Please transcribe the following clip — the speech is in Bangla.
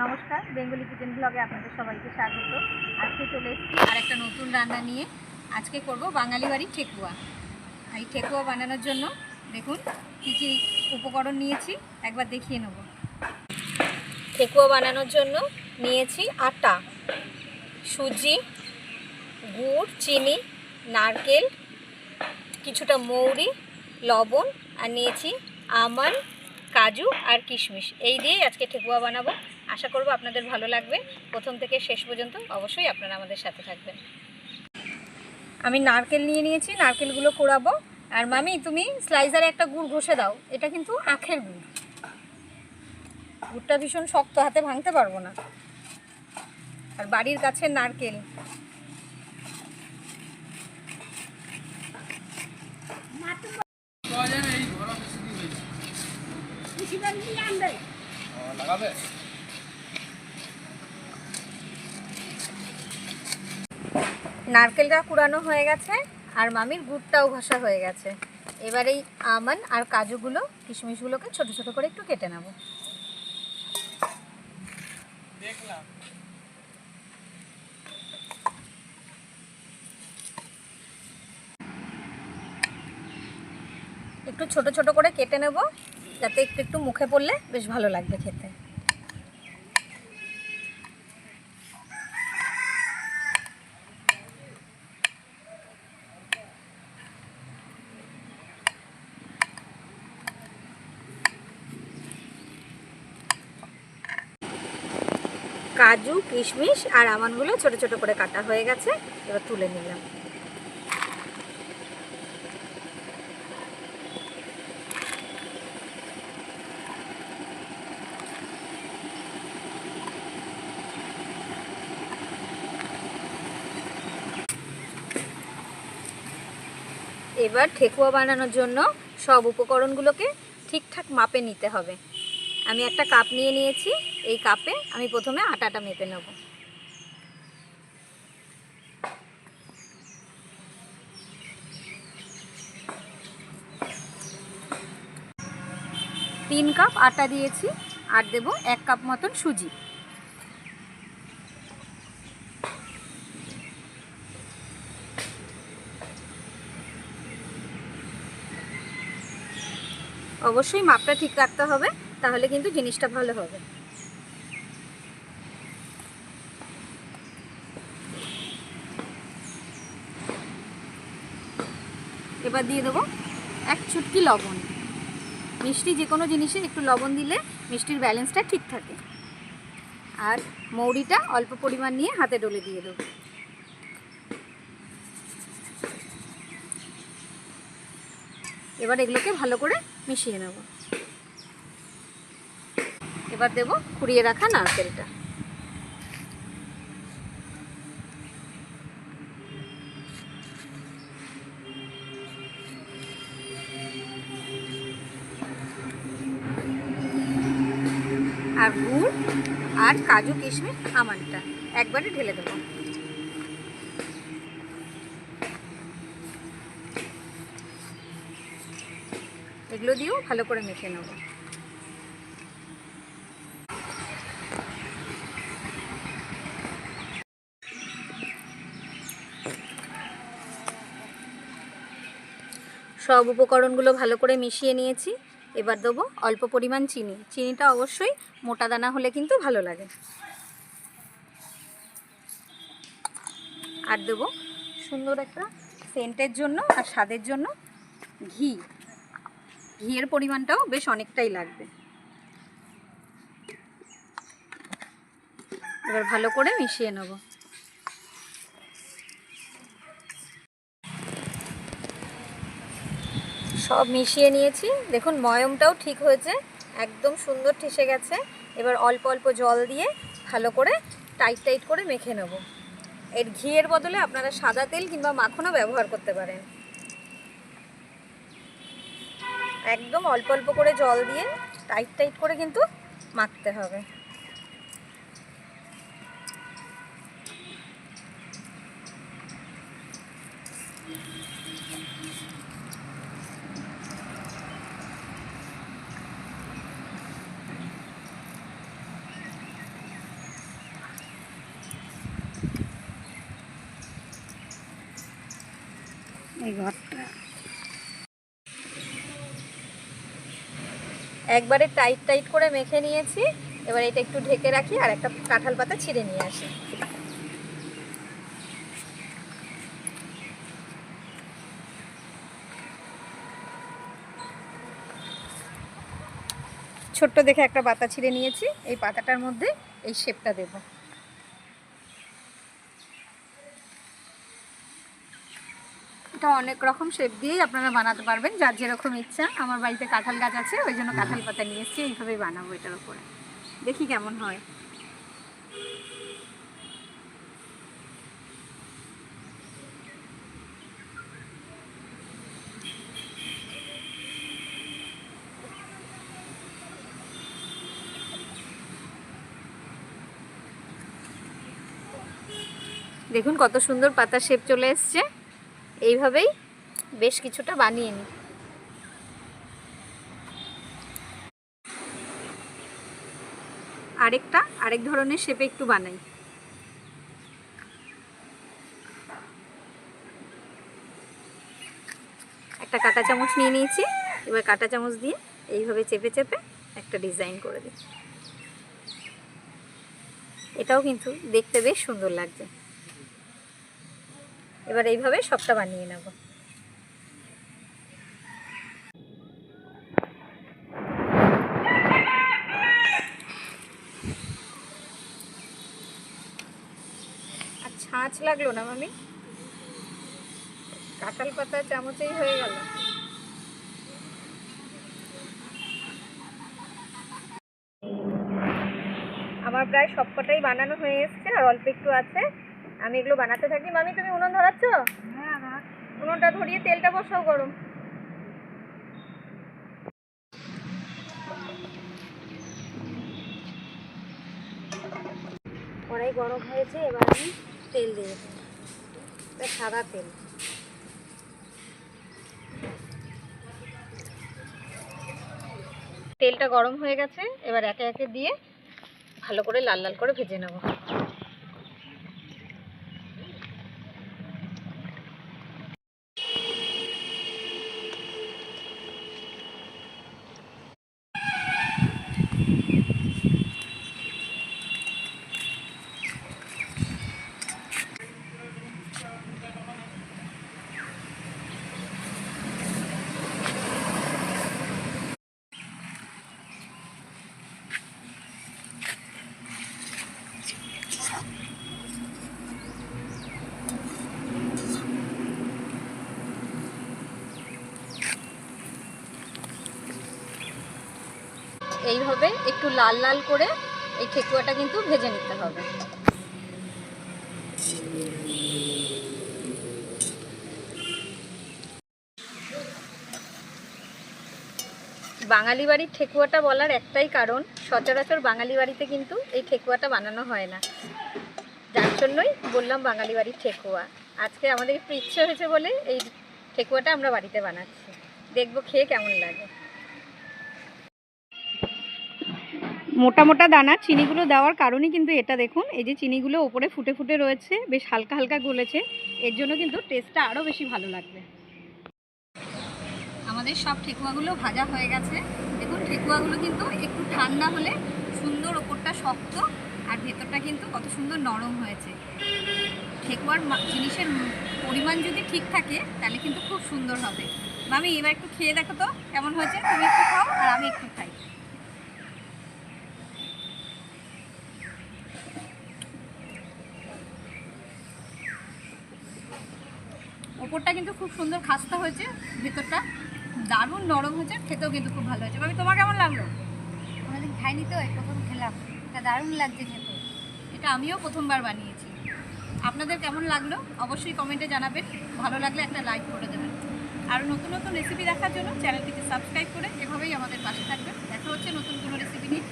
নমস্কার, বেঙ্গলি কিচেন ব্লগে আপনাদের সবাইকে স্বাগত। আজকে চলে এসেছি আর একটা নতুন রান্না নিয়ে। আজকে করব বাঙালি বাড়ি ঠেকুয়া। এই ঠেকুয়া বানানোর জন্য দেখুন কী কী উপকরণ নিয়েছি, একবার দেখিয়ে নেব। ঠেকুয়া বানানোর জন্য নিয়েছি আটা, সুজি, গুড়, চিনি, নারকেল, কিছুটা মৌরি, লবণ, আর নিয়েছি আমন্ড কাজু আর কিশমিশ। এই দিয়েই আজকে ঠেকুয়া বানাবো। আশা করব আপনাদের ভালো লাগবে। প্রথম থেকে শেষ পর্যন্ত অবশ্যই আপনারা আমাদের সাথে থাকবেন। আমি নারকেল নিয়ে নিয়েছি নারকেলগুলো কোড়াবো আর মামি তুমি স্লাইজারে একটা গুড় ঘষে দাও এটা কিন্তু আখের গুড়। গুড়টা ভীষণ শক্ত হাতে ভাঙতে পারব না। আর বাড়ির কাছে নারকেল। নারকেলটা কুড়ানো হয়ে গেছে আর মামির গুড়টাও ঘষা হয়ে গেছে। এবার এই আমন আর কাজুগুলো, কিশমিশগুলোকে ছোট ছোট করে একটু কেটে নেব। একটু ছোট ছোট করে কেটে নেব, যাতে একটু একটু মুখে পড়লে বেশ ভালো লাগবে খেতে। কাজু, কিশমিশ আর আমানগুলো ছোট ছোট করে কাটা হয়ে গেছে, এবার তুলে নিলাম। এবার ঠেকুয়া বানানোর জন্য সব উপকরণগুলোকে ঠিকঠাক মাপে নিতে হবে। আমি একটা কাপ নিয়ে নিয়েছি। এই কাপে আমি প্রথমে আটাটা মেপে নেব। তিন কাপ আটা দিয়েছি আর দেব এক কাপ মতন সুজি। অবশ্যই মাপটা ঠিক রাখতে হবে। তাহলে কিন্তু জিনিসটা ভালো হবে। এবার দিয়ে দেবো এক চুটকি লবণ। মিষ্টি যে কোনো জিনিসে একটু লবণ দিলে মিষ্টির ব্যালেন্সটা ঠিক থাকে। আর মৌরিটা অল্প পরিমাণ নিয়ে হাতে ডলে দিয়ে দেবো। এবার এগুলোকে ভালো করে মিশিয়ে নেব। এবার দেব, কুড়িয়ে রাখা নারকেলটা। আর গুড় আর কাজু কিশমিশ আমানটা একবারে ঢেলে দেবো। এগুলো দিয়েও ভালো করে মেখে নেব। সব উপকরণগুলো ভালো করে মিশিয়ে নিয়েছি। এবার দেবো অল্প পরিমাণ চিনি। চিনিটা অবশ্যই মোটা দানা হলে কিন্তু ভালো লাগে। আর দেবো সুন্দর একটা সেন্টের জন্য আর স্বাদের জন্য ঘি। ঘিয়ের পরিমাণটাও বেশ অনেকটাই লাগবে। এবার ভালো করে মিশিয়ে নেব। সব মিশিয়ে নিয়েছি। দেখুন, ময়মটাও ঠিক হয়েছে। একদম সুন্দর ঠেসে গেছে। এবার অল্প অল্প জল দিয়ে ভালো করে টাইট টাইট করে মেখে নেব। এর ঘিয়ের বদলে আপনারা সাদা তেল কিংবা মাখনও ব্যবহার করতে পারেন। একদম অল্প অল্প করে জল দিয়ে টাইট টাইট করে কিন্তু মাখতে হবে। ঘরটা। একবারে টাইট টাইট করে মেখে নিয়েছি, এবার এটা একটু ঢেকে রাখি আর একটা কাঁঠাল পাতা ছিঁড়ে নিয়ে আসি। ছোট্ট দেখে একটা পাতা ছিঁড়ে নিয়েছি, এই পাতাটার মধ্যে এই শেপটা দেব। এটা অনেক রকম শেপ দিয়েই আপনারা বানাতে পারবেন। যার যেরকম ইচ্ছা। আমার বাড়িতে কাঁঠাল গাছ আছে ওই জন্য কাঁঠাল পাতা নিয়ে এসেছি। এইভাবেই বানাবো এটার উপরে। দেখি কেমন হয়। দেখুন কত সুন্দর পাতা শেপ চলে এসছে। এইভাবেই বেশ কিছুটা বানিয়ে নিই। আরেকটা, আরেক ধরনের শেপে একটু বানাই। একটা কাঁটা চামচ নিয়ে নিয়েছি, এবার কাঁটা চামচ দিয়ে এইভাবে চেপে চেপে একটা ডিজাইন করে দিই। এটাও কিন্তু দেখতে বেশ সুন্দর লাগছে। এবার এইভাবে সবটা বানিয়ে নেব। আর ছাঁচ লাগল না, মামি? কাঁঠাল পাতা চামচেই হয়ে গেল। আমার প্রায় সবকটাই বানানো হয়ে এসছে, আর অল্প একটু আছে। আমি এগুলো বানাতে থাকি। মামি তুমি উনুন ধরাচ্ছ? উনুনটা ধরিয়ে তেলটা বসাও গরম। কড়াই গরম হয়েছে এবার আমি তেল দিয়ে দেবো। সাদা তেল। তেলটা গরম হয়ে গেছে এবার একে একে দিয়ে ভালো করে লাল লাল করে ভেজে নেব। এইভাবে একটু লাল লাল করে এই ঠেকুয়াটা কিন্তু ভেজে নিতে হবে। বাঙালি বাড়ির ঠেকুয়াটা বলার একটাই কারণ, সচরাচর বাঙালি বাড়িতে কিন্তু এই ঠেকুয়াটা বানানো হয় না। যার জন্যই বললাম বাঙালি বাড়ির ঠেকুয়া আজকে আমাদের একটু ইচ্ছে হয়েছে বলে এই ঠেকুয়াটা আমরা বাড়িতে বানাচ্ছি। দেখব খেয়ে কেমন লাগে। মোটা মোটা দানা, চিনিগুলো দেওয়ার কারণই কিন্তু এটা দেখুন। এই যে চিনিগুলো ওপরে ফুটে ফুটে রয়েছে, বেশ হালকা হালকা গলেছে। এর জন্য কিন্তু টেস্টটা আরও বেশি ভালো লাগবে। আমাদের সব ঠেকুয়াগুলো ভাজা হয়ে গেছে। দেখুন, ঠেকুয়াগুলো কিন্তু একটু ঠান্ডা হলে সুন্দর ওপরটা শক্ত আর ভেতরটা কিন্তু কত সুন্দর নরম হয়েছে। ঠেকুয়ার জিনিসের পরিমাণ যদি ঠিক থাকে, তাহলে কিন্তু খুব সুন্দর হবে। মামি, এবার একটু খেয়ে দেখো তো, কেমন হয়েছে? তুমি একটু খাও আর আমি একটু খাই। ওপরটা কিন্তু খুব সুন্দর খাস্তা হয়েছে ভেতরটা দারুণ নরম হয়েছে খেতেও কিন্তু খুব ভালো হয়েছে। ভাবি তোমার কেমন লাগল? কোনোদিন খাইনি তো প্রথম খেলাম। এটা দারুণ লাগছে খেতে। এটা আমিও প্রথমবার বানিয়েছি। আপনাদের কেমন লাগল? অবশ্যই কমেন্টে জানাবেন। ভালো লাগলে একটা লাইক করে দেবেন। আরও নতুন নতুন রেসিপি দেখার জন্য চ্যানেলটিকে সাবস্ক্রাইব করে এভাবেই আমাদের পাশে থাকবেন। দেখা হচ্ছে নতুন কোনো রেসিপি নিয়ে।